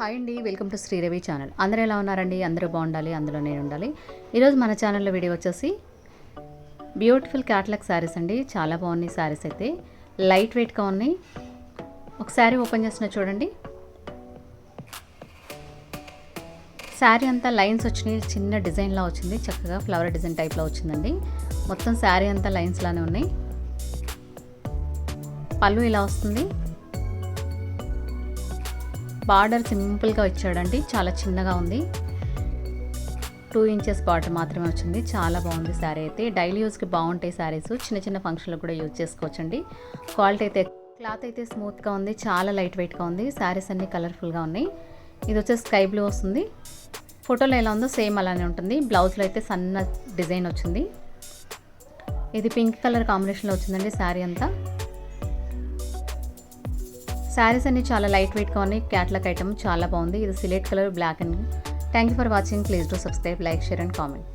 Hi అండి welcome to శ్రీరవి channel. అందరూ ఎలా ఉన్నారండి? అందరూ బాగుండాలి అందులో నేను ఉండాలి. ఈరోజు మన ఛానల్లో వీడియో వచ్చేసి బ్యూటిఫుల్ క్యాట్లాగ్ శారీస్ అండి. చాలా బాగున్నాయి శారీస్ అయితే. లైట్ వెయిట్గా ఉన్నాయి. ఒక శారీ ఓపెన్ చేసిన చూడండి. శారీ అంతా లైన్స్ వచ్చినాయి. చిన్న డిజైన్లా వచ్చింది. చక్కగా ఫ్లవర్ డిజైన్ టైప్లో వచ్చిందండి. మొత్తం శారీ అంతా లైన్స్లానే ఉన్నాయి. పళ్ళు ఇలా వస్తుంది. బార్డర్ సింపుల్గా ఇచ్చాడండి. చాలా చిన్నగా ఉంది. టూ ఇంచెస్ బార్డర్ మాత్రమే వచ్చింది. చాలా బాగుంది శారీ అయితే. డైలీ యూస్కి బాగుంటాయి శారీస్. చిన్న చిన్న ఫంక్షన్లకు కూడా యూజ్ చేసుకోవచ్చండి. క్వాలిటీ అయితే క్లాత్ అయితే స్మూత్గా ఉంది. చాలా లైట్ వెయిట్గా ఉంది. శారీస్ అన్నీ కలర్ఫుల్గా ఉన్నాయి. ఇది వచ్చేసి స్కై బ్లూ వస్తుంది. ఫోటోలో ఎలా ఉందో సేమ్ అలానే ఉంటుంది. బ్లౌజ్లో అయితే సన్న డిజైన్ వచ్చింది. ఇది పింక్ కలర్ కాంబినేషన్లో వచ్చిందండి శారీ అంతా. శారీస్ అన్ని చాలా లైట్ వెయిట్గా ఉన్నాయి. క్యాట్లాగ్ ఐటమ్ చాలా బాగుంది. ఇది slate colour black and. Thank you for watching please to subscribe like share and comment